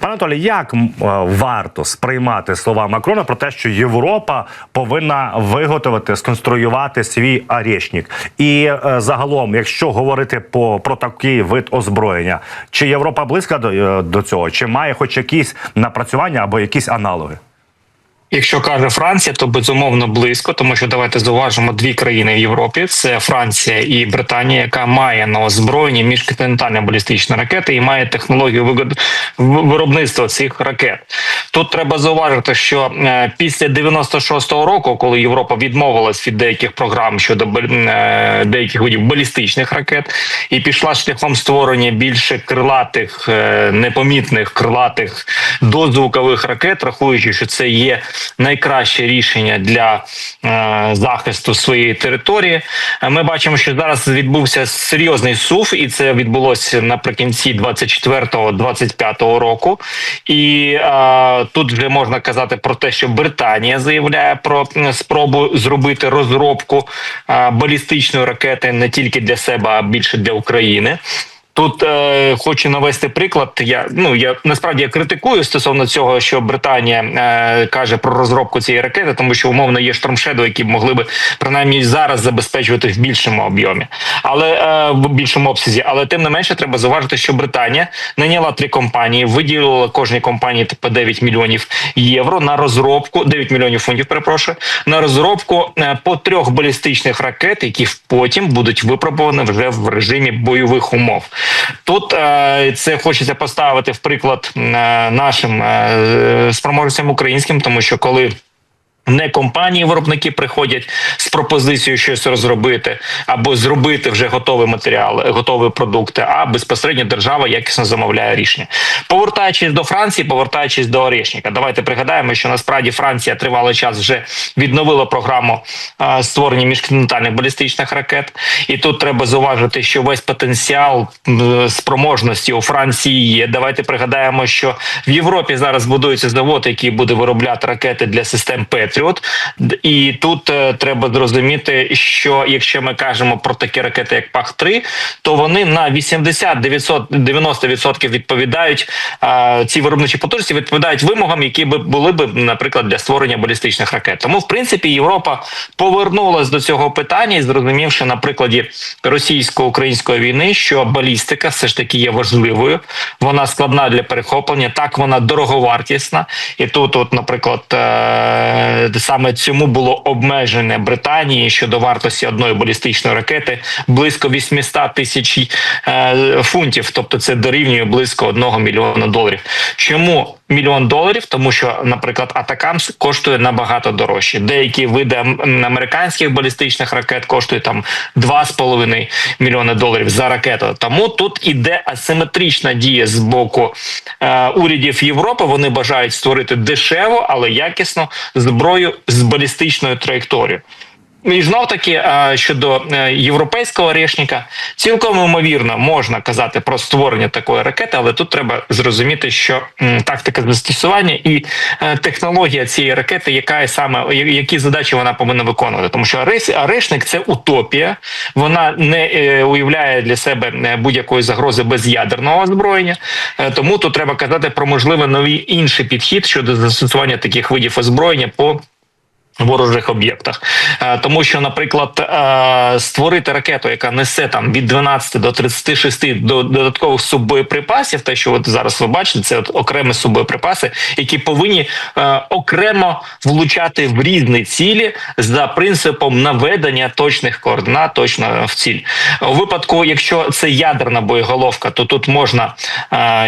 Пане Анатолій, як е, варто сприймати слова Макрона про те, що Європа повинна виготовити, сконструювати свій арішник? І е, загалом, якщо говорити по про такий вид озброєння, чи Європа близька до, е, до цього, чи має хоч якісь напрацювання або якісь аналоги? Якщо каже Франція, то безумовно близько, тому що давайте зауважимо дві країни в Європі: це Франція і Британія, яка має на озброєнні міжконтинентальні балістичні ракети і має технологію виробництва цих ракет. Тут треба зауважити, що е, після 96-го року, коли Європа відмовилась від деяких програм щодо е, деяких видів балістичних ракет, і пішла шляхом створення більше крилатих, е, непомітних крилатих дозвукових ракет, рахуючи, що це є найкраще рішення для е, захисту своєї території. Ми бачимо, що зараз відбувся серйозний сув, і це відбулося наприкінці 24-25 року. І е, тут вже можна казати про те, що Британія заявляє про спробу зробити розробку е, балістичної ракети не тільки для себе, а більше для України. Тут е, хочу навести приклад. Я ну я насправді я критикую стосовно цього, що Британія е, каже про розробку цієї ракети, тому що умовно є штормшеду, які б могли би принаймні зараз забезпечувати в більшому об'ємі, але е, в більшому обсязі. Але тим не менше, треба зауважити, що Британія наняла три компанії, виділила кожній компанії по 9 мільйонів євро на розробку 9 мільйонів фунтів. Перепрошую на розробку е, по трьох балістичних ракет, які потім будуть випробувані вже в режимі бойових умов. Тут е, це хочеться поставити в приклад е, нашим е, спроможцям українським, тому що коли не компанії виробники приходять з пропозицією щось розробити або зробити вже готовий матеріал, готові продукти, а безпосередньо держава якісно замовляє рішення. Повертаючись до Франції, повертаючись до Орешника, давайте пригадаємо, що насправді Франція тривалий час вже відновила програму створення міжконтинентальних балістичних ракет, і тут треба зауважити, що весь потенціал спроможності у Франції є. Давайте пригадаємо, що в Європі зараз будується завод, який буде виробляти ракети для систем Петріот. І тут е, треба зрозуміти, що якщо ми кажемо про такі ракети, як пах 3 то вони на 80-90% відповідають е, ці виробничі потужності відповідають вимогам, які би були б, наприклад, для створення балістичних ракет. Тому, в принципі, Європа повернулась до цього питання і зрозумівши на прикладі російсько-української війни, що балістика все ж таки є важливою. Вона складна для перехоплення. Так вона дороговартісна, і тут, от, наприклад, е, саме цьому було обмежене Британії щодо вартості одної балістичної ракети близько 800 тисяч е, фунтів, тобто це дорівнює близько 1 мільйона доларів. Чому мільйон доларів? Тому що, наприклад, Атакамс коштує набагато дорожче. Деякі види американських балістичних ракет коштують там 2,5 мільйони доларів за ракету. Тому тут іде асиметрична дія з боку е, урядів Європи. Вони бажають створити дешево, але якісно зброю з балістичною траєкторією. І знов таки щодо е, європейського орешника, цілком ймовірно можна казати про створення такої ракети, але тут треба зрозуміти, що тактика застосування і е, технологія цієї ракети, яка саме які задачі вона повинна виконувати, тому що орешник це утопія, вона не е, уявляє для себе будь-якої загрози без ядерного озброєння. Тому тут треба казати про можливо новий інший підхід щодо застосування таких видів озброєння по ворожих об'єктах, Е, тому що, наприклад, е, створити ракету, яка несе там від 12 до 36 до додаткових суббоєприпасів, те, що от зараз ви бачите, це от окремі суббоєприпаси, які повинні е, окремо влучати в різні цілі за принципом наведення точних координат точно в ціль. У випадку, якщо це ядерна боєголовка, то тут можна,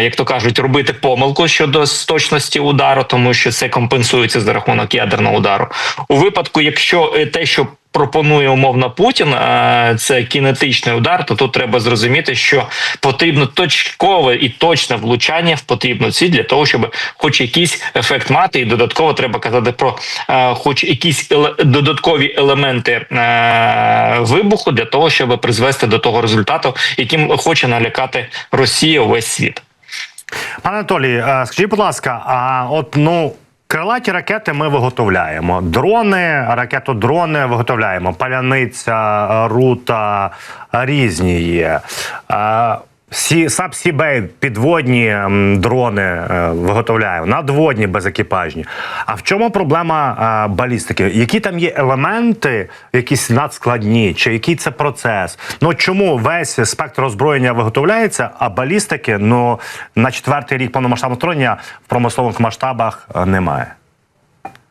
як то кажуть, робити помилку щодо точності удару, тому що це компенсується за рахунок ядерного удару. У випадку, якщо е, те, що Пропонує умовно Путін, це кінетичний удар. То тут треба зрозуміти, що потрібно точкове і точне влучання в потрібну ціль для того, щоб хоч якийсь ефект мати, і додатково треба казати про хоч якісь додаткові елементи вибуху для того, щоб призвести до того результату, яким хоче налякати Росія увесь світ. Пане Анатолій, скажіть, будь ласка, а от ну. Крилаті ракети ми виготовляємо. Дрони, ракетодрони виготовляємо. Паляниця, е, рута е, різні є. Сі САП Сібей підводні дрони е, виготовляє, надводні безекіпажні. А в чому проблема е, балістики? Які там є елементи, якісь надскладні, чи який це процес? Ну чому весь спектр озброєння виготовляється, а балістики ну на четвертий рік повномасштабного вторгнення в промислових масштабах е, немає?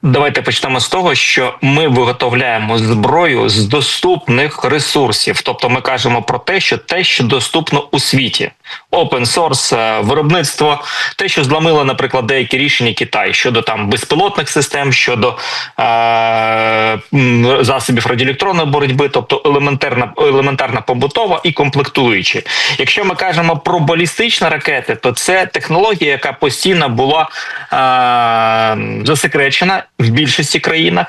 Давайте почнемо з того, що ми виготовляємо зброю з доступних ресурсів. Тобто, ми кажемо про те, що те, що доступно у світі, open source, е, виробництво, те, що зламило, наприклад, деякі рішення Китай щодо там безпілотних систем, щодо е, засобів радіоелектронної боротьби, тобто елементарна елементарна побутова і комплектуючі. Якщо ми кажемо про балістичні ракети, то це технологія, яка постійно була е, засекречена в більшості країнах,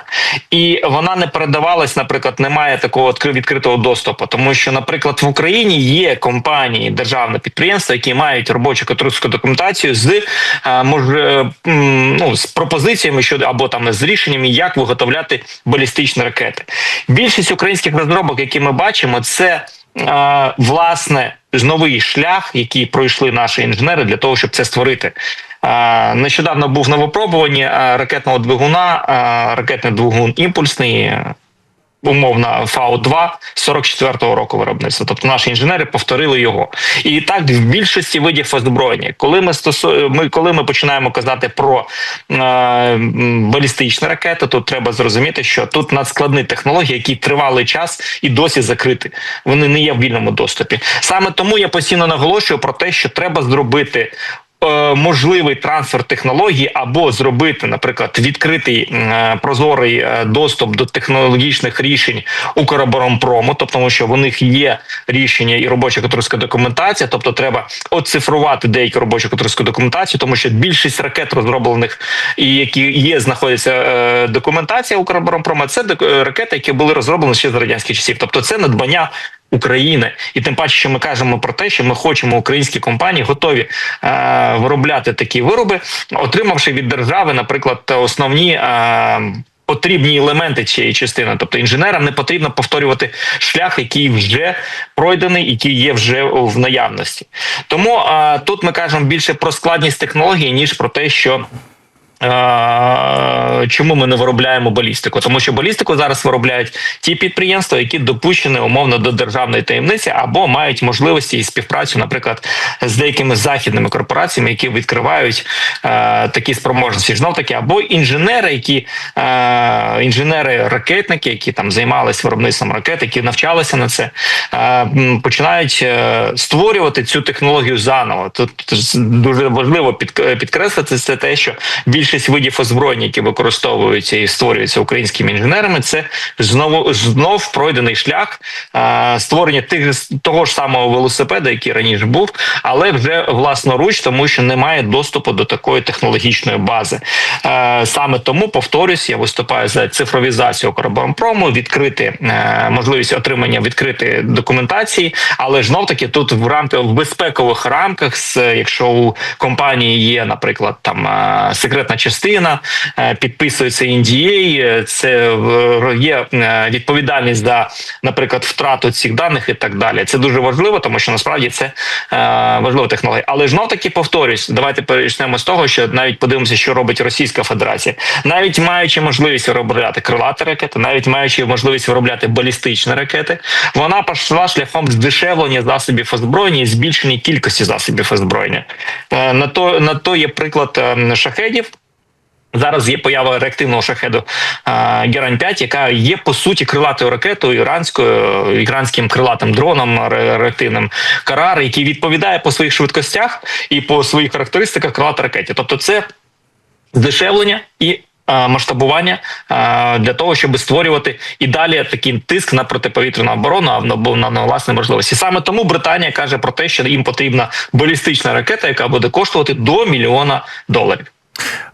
і вона не передавалась, наприклад, немає такого відкритого доступу, тому що, наприклад, в Україні є компанії, державне підприємства, які мають робочу катарську документацію з може ну, з пропозиціями щодо або там з рішеннями, як виготовляти балістичні ракети. Більшість українських розробок, які ми бачимо, це власне новий шлях, який пройшли наші інженери для того, щоб це створити. Нещодавно був на випробуванні ракетного двигуна, ракетний двигун імпульсний. Е, Умовно ФАО-2 44-го року виробництва. Тобто наші інженери повторили його. І так в більшості видів озброєння. Коли ми стосу... ми, коли ми починаємо казати про е, балістичні ракети, то треба зрозуміти, що тут надскладні технології, які тривалий час і досі закриті. Вони не є в вільному доступі. Саме тому я постійно наголошую про те, що треба зробити можливий трансфер технологій або зробити, наприклад, відкритий е, прозорий е, доступ до технологічних рішень Укроборонпрому, тобто тому що в них є рішення і робоча катарська документація, тобто треба оцифрувати деяку робочу катарську документацію, тому що більшість ракет розроблених і які є, знаходиться е, документація Укроборонпрома, це е, ракети, які були розроблені ще з радянських часів, тобто це надбання. України, і тим паче, що ми кажемо про те, що ми хочемо українські компанії готові е, виробляти такі вироби, отримавши від держави, наприклад, основні. Е, Потрібні елементи цієї частини, тобто інженерам не потрібно повторювати шлях, який вже пройдений, який є вже в наявності. Тому е, тут ми кажемо більше про складність технології ніж про те, що Чому ми не виробляємо балістику? Тому що балістику зараз виробляють ті підприємства, які допущені умовно до державної таємниці, або мають можливості і співпрацю, наприклад, з деякими західними корпораціями, які відкривають е, такі спроможності. Знов таки, або інженери, які е, інженери-ракетники, які там займалися виробництвом ракет, які навчалися на це, е, починають е, створювати цю технологію заново. Тут дуже важливо під, підкреслити це те, що більшість видів озброєння, які використовуються і створюються українськими інженерами, це знову знов пройдений шлях е, створення тих того ж самого велосипеда, який раніше був, але вже власноруч, тому що немає доступу до такої технологічної бази. Е, саме тому повторюсь, я виступаю за цифровізацію Укроборонпрому, відкрити е, можливість отримання відкритої документації, але знов таки тут в рамках в безпекових рамках, з якщо у компанії є, наприклад, там е, секретна частина, е, підписується NDA, е, це е, є відповідальність за, наприклад, втрату цих даних і так далі. Це дуже важливо, тому що насправді це важлива технологія. Але знов таки повторюсь, давайте почнемо з того, що навіть подивимося, що робить Російська Федерація, навіть маючи можливість виробляти крилаті ракети, навіть маючи можливість виробляти балістичні ракети, вона пішла шляхом здешевлення засобів озброєння і збільшення кількості засобів озброєння. На то на то є приклад шахедів. Зараз є поява реактивного шахеду Герань 5 яка є по суті крилатою ракетою іранською іранським крилатим дроном реактивним Карар, який відповідає по своїх швидкостях і по своїх характеристиках крилатій ракеті. Тобто, це здешевлення і. Масштабування для того, щоб створювати і далі такий тиск на протиповітряну оборону, а на, на, на власні можливості. Саме тому Британія каже про те, що їм потрібна балістична ракета, яка буде коштувати до мільйона доларів.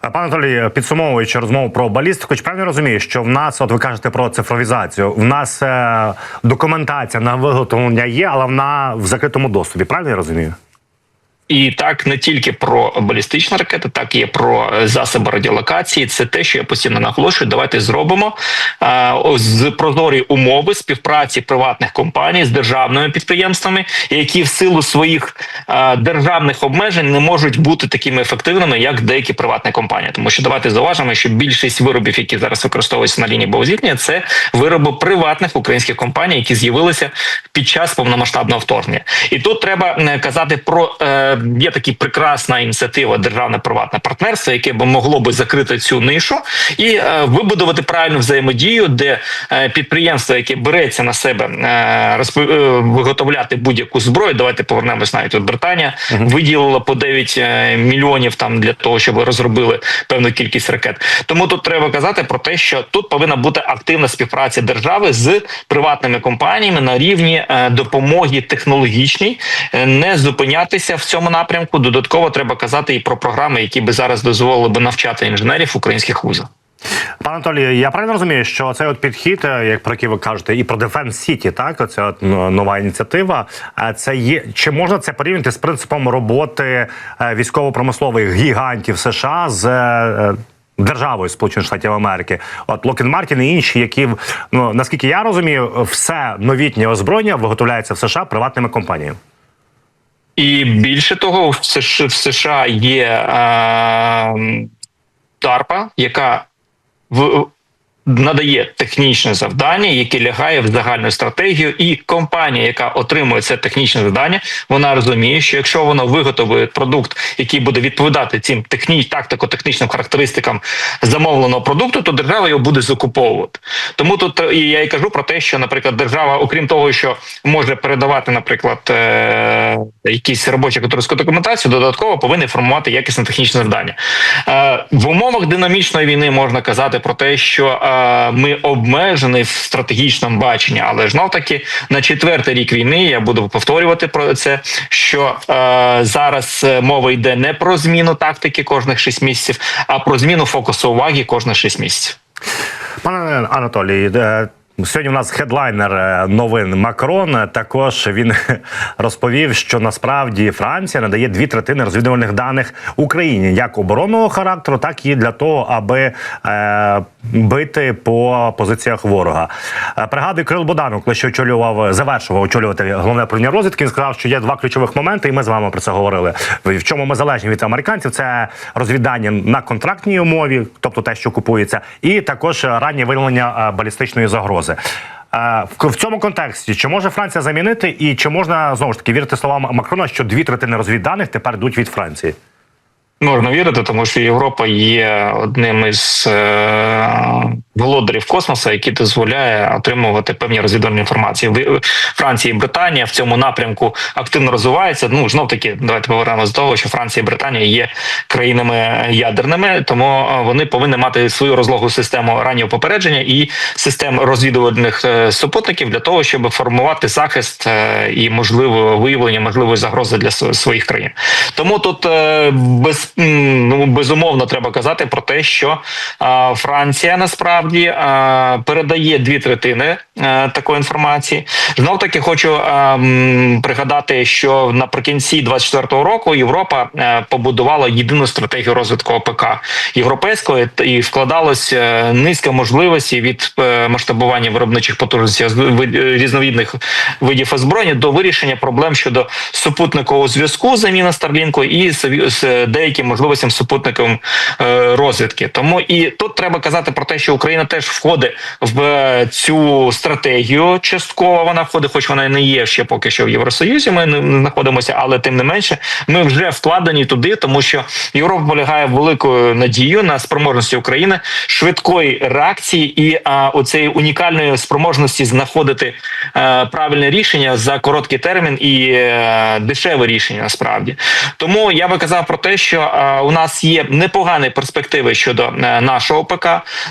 Пане Анатолій, підсумовуючи розмову про балістику, чи правильно розумію, що в нас, от ви кажете про цифровізацію, в нас е, документація на виготовлення є, але вона в закритому доступі. Правильно я розумію? І так не тільки про балістичні ракети, так і про е, засоби радіолокації. Це те, що я постійно наголошую. Давайте зробимо е, з прозорі умови співпраці приватних компаній з державними підприємствами, які в силу своїх е, державних обмежень не можуть бути такими ефективними, як деякі приватні компанії. Тому що давайте зауважимо, що більшість виробів, які зараз використовуються на лінії боєзіткнення, це вироби приватних українських компаній, які з'явилися під час повномасштабного вторгнення. І тут треба казати про є такі прекрасна ініціатива державне приватне партнерство, яке би могло би закрити цю нишу і е, вибудувати правильну взаємодію, де е, підприємство, яке береться на себе е, розпо- виготовляти будь-яку зброю. Давайте повернемось навіть от Британія виділила по 9 е, мільйонів там для того, щоб розробили певну кількість ракет. Тому тут треба казати про те, що тут повинна бути активна співпраця держави з приватними компаніями на рівні допомоги технологічній, не зупинятися в цьому напрямку. Додатково треба казати і про програми, які би зараз дозволили би навчати інженерів українських вузах. Пане Анатолію, я правильно розумію, що цей от підхід, е, як про який ви кажете, і про Defense City, так оця ну, нова ініціатива. а Це є чи можна це порівняти з принципом роботи е, військово-промислових гігантів США з е, державою Сполучених Штатів Америки? От Lockheed Martin і інші, які ну наскільки я розумію, все новітнє озброєння виготовляється в США приватними компаніями. І більше того, в США, є е, DARPA, яка в, надає технічне завдання, яке лягає в загальну стратегію, і компанія, яка отримує це технічне завдання, вона розуміє, що якщо вона виготовує продукт, який буде відповідати цим техні, тактико-технічним характеристикам замовленого продукту, то держава його буде закуповувати. Тому тут е, і я і кажу про те, що, наприклад, держава, окрім того, що може передавати, наприклад, е- якісь робочу контрольську документацію, додатково повинна формувати якісне технічне завдання. Е, в умовах динамічної війни можна казати про те, що е, ми обмежені в стратегічному баченні, але ж таки на четвертий рік війни я буду повторювати про це, що зараз е, мова йде не про зміну тактики кожних 6 місяців, а про зміну фокусу уваги кожних 6 місяців. Пане Анатолій, е, сьогодні у нас хедлайнер е, новин Макрон. Також він розповів, що насправді Франція надає дві третини розвідувальних даних Україні як оборонного характеру, так і для того, аби бити по позиціях ворога. Е, Пригадую, Кирил Боданов, коли очолював, завершував очолювати головне управління розвідки. Він сказав, що є два ключових моменти, і ми з вами про це говорили. В чому ми залежні від американців? Це розвідання на контрактній умові, тобто те, що купується, і також раннє виявлення е, балістичної загрози. Е, в цьому контексті чи може Франція замінити, і чи можна знову ж таки вірити словам Макрона, що дві третини розвідданих тепер йдуть від Франції? Можна вірити, тому що Європа є одним із е, володарів космосу, який дозволяє отримувати певні розвідувальні інформації. Франція і Британія в цьому напрямку активно розвиваються. Ну знов таки, давайте повернемося до того, що Франція і Британія є країнами ядерними, тому е, вони повинні мати свою розлогу систему раннього попередження і систем розвідувальних е, супутників для того, щоб формувати захист і можливе виявлення можливої загрози для своїх країн. Тому тут без ну безумовно треба казати про те, що е, Франція насправді е, передає дві третини е, такої інформації. Знов таки хочу м, пригадати, що наприкінці 24-го року Європа е, побудувала єдину стратегію розвитку ОПК європейського і вкладалось е, низка можливостей від е, масштабування виробничих потужностей різновидних видів озброєння до вирішення проблем щодо супутникового зв'язку, заміна Старлінку і з- деяким можливостям супутниковим е, розвідки. Тому і тут треба казати про те, що Україна теж входить в е, цю стратегію. Частково вона входить, хоч вона не є ще поки що в Євросоюзі. Ми не знаходимося, але тим не менше, ми вже вкладені туди, тому що Європа полягає великою надією на спроможності України швидкої реакції і а, оцеї унікальної спроможності знаходити е, правильне рішення за короткий термін і е, дешеве рішення насправді. Тому я би казав про те, що у нас є непогані перспективи щодо е, нашого ПК.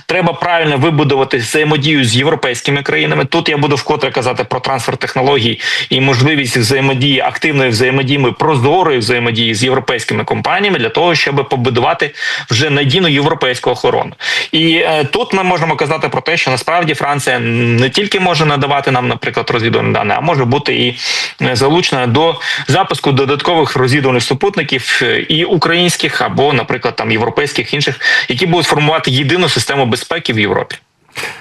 Треба правильно. вибудувати взаємодію з європейськими країнами. Тут я буду вкотре казати про трансфер технологій і можливість взаємодії активної взаємодії, прозорої взаємодії з європейськими компаніями для того, щоб побудувати вже надійну європейську охорону. І е, тут ми можемо казати про те, що насправді Франція не тільки може надавати нам, наприклад, розвідувальні дані, а може бути і е, залучена до запуску додаткових розвідувальних супутників е, і українських або, наприклад, там європейських інших, які будуть формувати єдину систему безпеки в Європі.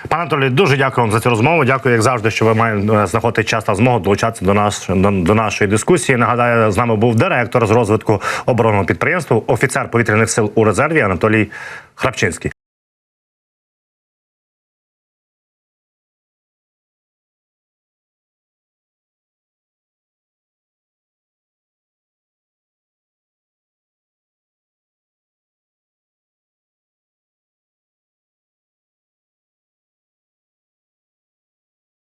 Пане Анатолій, дуже дякую вам за цю розмову. Дякую, як завжди, що ви маєте знаходити час та змогу долучатися до нас до, до нашої дискусії. Нагадаю, з нами був директор з розвитку оборонного підприємства, офіцер повітряних сил у резерві Анатолій Храпчинський.